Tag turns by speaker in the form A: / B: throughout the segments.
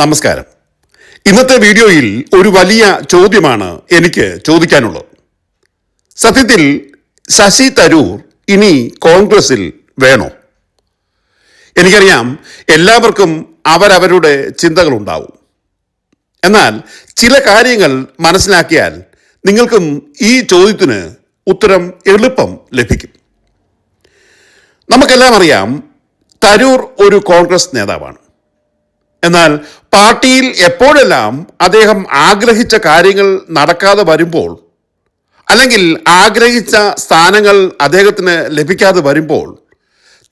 A: നമസ്കാരം. ഇന്നത്തെ വീഡിയോയിൽ ഒരു വലിയ ചോദ്യമാണ് എനിക്ക് ചോദിക്കാനുള്ളത്. സത്യത്തിൽ ശശി തരൂർ ഇനി കോൺഗ്രസിൽ വേണോ? എനിക്കറിയാം എല്ലാവർക്കും അവരവരുടെ ചിന്തകളുണ്ടാവും. എന്നാൽ ചില കാര്യങ്ങൾ മനസ്സിലാക്കിയാൽ നിങ്ങൾക്കും ഈ ചോദ്യത്തിന് ഉത്തരം എളുപ്പം ലഭിക്കും. നമുക്കെല്ലാം അറിയാം തരൂർ ഒരു കോൺഗ്രസ് നേതാവാണ്. എന്നാൽ പാർട്ടിയിൽ എപ്പോഴെല്ലാം അദ്ദേഹം ആഗ്രഹിച്ച കാര്യങ്ങൾ നടക്കാതെ വരുമ്പോൾ അല്ലെങ്കിൽ ആഗ്രഹിച്ച സ്ഥാനങ്ങൾ അദ്ദേഹത്തിന് ലഭിക്കാതെ വരുമ്പോൾ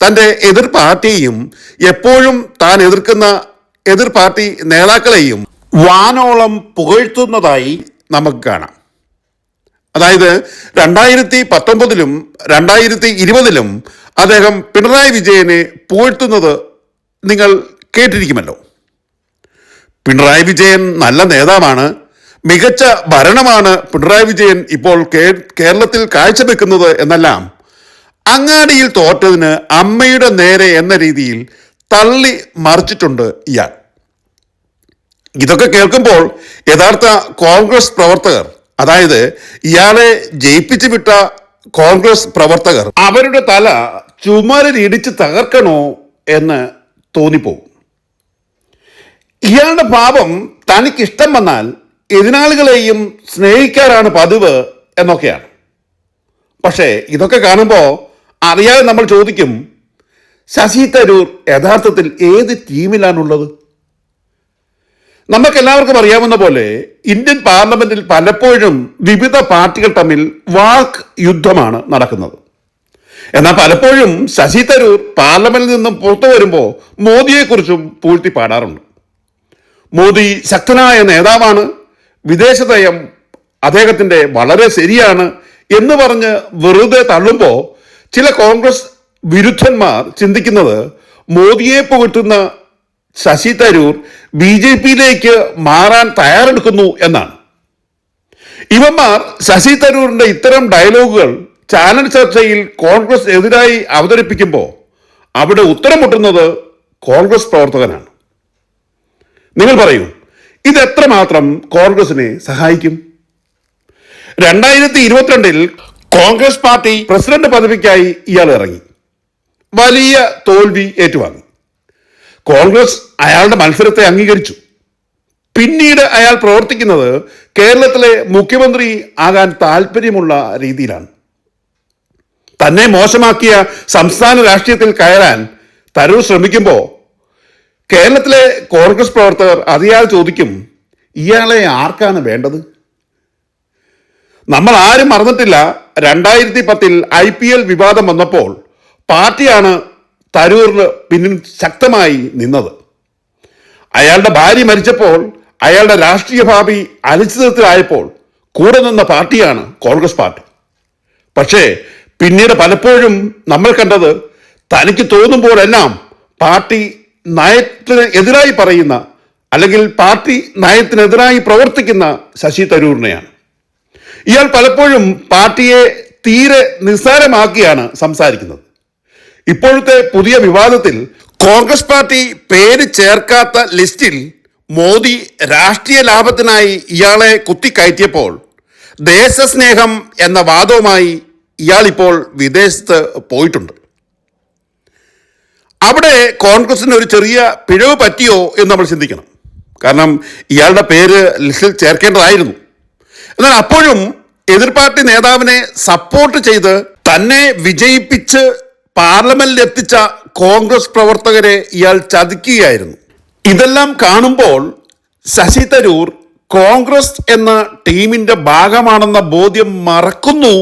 A: തന്റെ എതിർ പാർട്ടിയെയും എപ്പോഴും താൻ എതിർക്കുന്ന എതിർ പാർട്ടി നേതാക്കളെയും വാനോളം പുകഴ്ത്തുന്നതായി നമുക്ക് കാണാം. അതായത് രണ്ടായിരത്തി പത്തൊമ്പതിലും രണ്ടായിരത്തി ഇരുപതിലും അദ്ദേഹം പിണറായി വിജയനെ പുകഴ്ത്തുന്നത് നിങ്ങൾ കേട്ടിരിക്കുമല്ലോ. പിണറായി വിജയൻ നല്ല നേതാവാണ്. മികച്ച ഭരണമാണ് പിണറായി വിജയൻ ഇപ്പോൾ കേരളത്തിൽ കാഴ്ചവെക്കുന്നത് എന്നെല്ലാം അങ്ങാടിയിൽ തോറ്റതിന് അമ്മയുടെ നേരെ എന്ന രീതിയിൽ തള്ളി മറിച്ചിട്ടുണ്ട് ഇയാൾ. ഇതൊക്കെ കേൾക്കുമ്പോൾ യഥാർത്ഥ കോൺഗ്രസ് പ്രവർത്തകർ അതായത് ഇയാളെ ജയിപ്പിച്ചു വിട്ട കോൺഗ്രസ് പ്രവർത്തകർ അവരുടെ തല ചുമരിലിടിച്ച് തകർക്കണോ എന്ന് തോന്നിപ്പോകും. ഇയാളുടെ പാപം തനിക്ക് ഇഷ്ടം വന്നാൽ എതിരാളികളെയും സ്നേഹിക്കാനാണ് പതിവ് എന്നൊക്കെയാണ്. പക്ഷേ ഇതൊക്കെ കാണുമ്പോൾ അറിയാതെ നമ്മൾ ചോദിക്കും ശശി തരൂർ യഥാർത്ഥത്തിൽ ഏത് ടീമിലാണുള്ളത്? നമുക്കെല്ലാവർക്കും അറിയാവുന്ന പോലെ ഇന്ത്യൻ പാർലമെന്റിൽ പലപ്പോഴും വിവിധ പാർട്ടികൾ തമ്മിൽ വാക്ക് യുദ്ധമാണ് നടക്കുന്നത്. എന്നാൽ പലപ്പോഴും ശശി തരൂർ പാർലമെന്റിൽ നിന്നും പുറത്തു വരുമ്പോൾ മോദിയെക്കുറിച്ചും പൂഴ്ത്തി പാടാറുണ്ട് മോദി ശക്തനായ നേതാവാണ്. വിദേശ നയം അദ്ദേഹത്തിന്റെ വളരെ ശരിയാണ് എന്ന് പറഞ്ഞ് വെറുതെ തള്ളുമ്പോൾ ചില കോൺഗ്രസ് വിരുദ്ധന്മാർ ചിന്തിക്കുന്നത് മോദിയെ പുകറ്റുന്ന ശശി തരൂർ ബി ജെ പിയിലേക്ക് മാറാൻ തയ്യാറെടുക്കുന്നു എന്നാണ്. ഇവന്മാർ ശശി തരൂരിന്റെ ഇത്തരം ഡയലോഗുകൾ ചാനൽ ചർച്ചയിൽ കോൺഗ്രസ് എതിരായി അവതരിപ്പിക്കുമ്പോൾ അവിടെ ഉത്തരം മുട്ടുന്നത് കോൺഗ്രസ് പ്രവർത്തകനാണ്. നിങ്ങൾ പറയൂ ഇത് എത്രമാത്രം കോൺഗ്രസിനെ സഹായിക്കും? രണ്ടായിരത്തി ഇരുപത്തിരണ്ടിൽ കോൺഗ്രസ് പാർട്ടി പ്രസിഡന്റ് പദവിക്കായി ഇയാൾ ഇറങ്ങി. വലിയ തോൽവി ഏറ്റുവാങ്ങി. കോൺഗ്രസ് അയാളുടെ മത്സരത്തെ അംഗീകരിച്ചു. പിന്നീട് അയാൾ പ്രവർത്തിക്കുന്നത് കേരളത്തിലെ മുഖ്യമന്ത്രി ആകാൻ താല്പര്യമുള്ള രീതിയിലാണ്. തന്നെ മോശമാക്കിയ സംസ്ഥാന രാഷ്ട്രീയത്തിൽ കയറാൻ തരൂർ ശ്രമിക്കുമ്പോൾ കേരളത്തിലെ കോൺഗ്രസ് പ്രവർത്തകർ അതിയാൾ ചോദിക്കും ഇയാളെ ആർക്കാണ് വേണ്ടത്? നമ്മൾ ആരും മറന്നിട്ടില്ല രണ്ടായിരത്തി പത്തിൽ ഐ പി എൽ വിവാദം വന്നപ്പോൾ പാർട്ടിയാണ് തരൂറിന് പിന്നിൽ ശക്തമായി നിന്നത്. അയാളുടെ ഭാര്യ മരിച്ചപ്പോൾ അയാളുടെ രാഷ്ട്രീയ ഭാവി അനിശ്ചിതത്തിലായപ്പോൾ കൂടെ നിന്ന പാർട്ടിയാണ് കോൺഗ്രസ് പാർട്ടി. പക്ഷേ പിന്നീട് പലപ്പോഴും നമ്മൾ കണ്ടത് തനിക്ക് തോന്നുമ്പോഴെല്ലാം പാർട്ടി നയത്തിന് എതിരായി പറയുന്ന അല്ലെങ്കിൽ പാർട്ടി നയത്തിനെതിരായി പ്രവർത്തിക്കുന്ന ശശി തരൂരിനെയാണ്. ഇയാൾ പലപ്പോഴും പാർട്ടിയെ തീരെ നിസ്സാരമാക്കിയാണ് സംസാരിക്കുന്നത്. ഇപ്പോഴത്തെ പുതിയ വിവാദത്തിൽ കോൺഗ്രസ് പാർട്ടി പേര് ചേർക്കാത്ത ലിസ്റ്റിൽ മോദി രാഷ്ട്രീയ ലാഭത്തിനായി ഇയാളെ കുത്തിക്കയറ്റിയപ്പോൾ ദേശസ്നേഹം എന്ന വാദവുമായി ഇയാളിപ്പോൾ വിദേശത്ത് പോയിട്ടുണ്ട്. അവിടെ കോൺഗ്രസിന് ഒരു ചെറിയ പിഴവ് പറ്റിയോ എന്ന് നമ്മൾ ചിന്തിക്കണം. കാരണം ഇയാളുടെ പേര് ലിസ്റ്റിൽ ചേർക്കേണ്ടതായിരുന്നു. എന്നാൽ അപ്പോഴും എതിർ പാർട്ടി നേതാവിനെ സപ്പോർട്ട് ചെയ്ത് തന്നെ വിജയിപ്പിച്ച് പാർലമെന്റിൽ എത്തിച്ച കോൺഗ്രസ് പ്രവർത്തകരെ ഇയാൾ ചതിക്കുകയായിരുന്നു. ഇതെല്ലാം കാണുമ്പോൾ ശശി തരൂർ കോൺഗ്രസ് എന്ന ടീമിന്റെ ഭാഗമാണെന്ന ബോധ്യം മറക്കുന്നു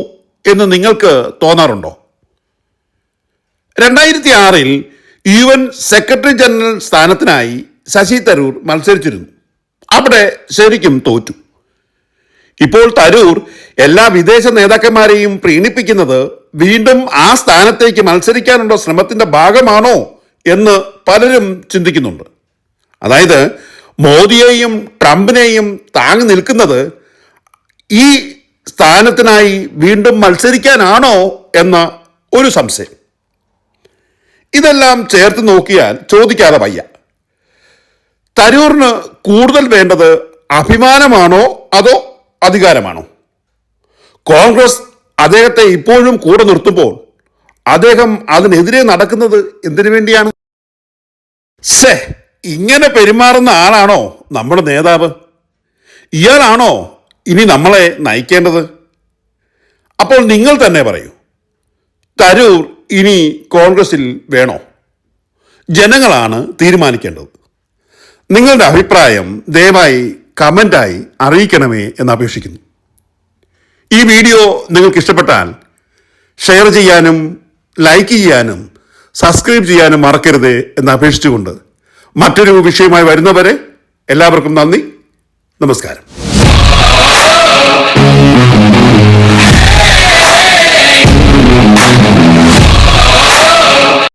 A: എന്ന് നിങ്ങൾക്ക് തോന്നാറുണ്ടോ? രണ്ടായിരത്തി ആറിൽ യു സെക്രട്ടറി ജനറൽ സ്ഥാനത്തിനായി ശശി തരൂർ മത്സരിച്ചിരുന്നു. അവിടെ ശരിക്കും തോറ്റു. ഇപ്പോൾ തരൂർ എല്ലാ വിദേശ നേതാക്കന്മാരെയും പ്രീണിപ്പിക്കുന്നത് വീണ്ടും ആ സ്ഥാനത്തേക്ക് മത്സരിക്കാനുള്ള ശ്രമത്തിന്റെ ഭാഗമാണോ എന്ന് പലരും ചിന്തിക്കുന്നുണ്ട്. അതായത് മോദിയെയും ട്രംപിനെയും താങ്ങി നിൽക്കുന്നത് ഈ സ്ഥാനത്തിനായി വീണ്ടും മത്സരിക്കാനാണോ എന്ന ഒരു സംശയം. ഇതെല്ലാം ചേർത്ത് നോക്കിയാൽ ചോദിക്കാതെ വയ്യ. തരൂറിന് കൂടുതൽ വേണ്ടത് അഭിമാനമാണോ അതോ അധികാരമാണോ? കോൺഗ്രസ് അദ്ദേഹത്തെ ഇപ്പോഴും കൂടെ നിർത്തുമ്പോൾ അദ്ദേഹം അതിനെതിരെ നടക്കുന്നത് എന്തിനു വേണ്ടിയാണ്? സേ ഇങ്ങനെ പെരുമാറുന്ന ആളാണോ നമ്മുടെ നേതാവ്? ഇയാളാണോ ഇനി നമ്മളെ നയിക്കേണ്ടത്? അപ്പോൾ നിങ്ങൾ തന്നെ പറയൂ. തരൂർ ഇനി കോൺഗ്രസിൽ വേണോ? ജനങ്ങളാണ് തീരുമാനിക്കേണ്ടത്. നിങ്ങളുടെ അഭിപ്രായം ദയവായി കമന്റായി അറിയിക്കണമേ എന്ന് അപേക്ഷിക്കുന്നു. ഈ വീഡിയോ നിങ്ങൾക്ക് ഇഷ്ടപ്പെട്ടാൽ ഷെയർ ചെയ്യാനും ലൈക്ക് ചെയ്യാനും സബ്സ്ക്രൈബ് ചെയ്യാനും മറക്കരുത് എന്ന് അപേക്ഷിച്ചുകൊണ്ട് മറ്റൊരു വിഷയമായി വരുന്നവരെ എല്ലാവർക്കും നന്ദി. നമസ്കാരം.